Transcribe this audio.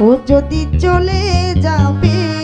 ও যদি চলে যাবে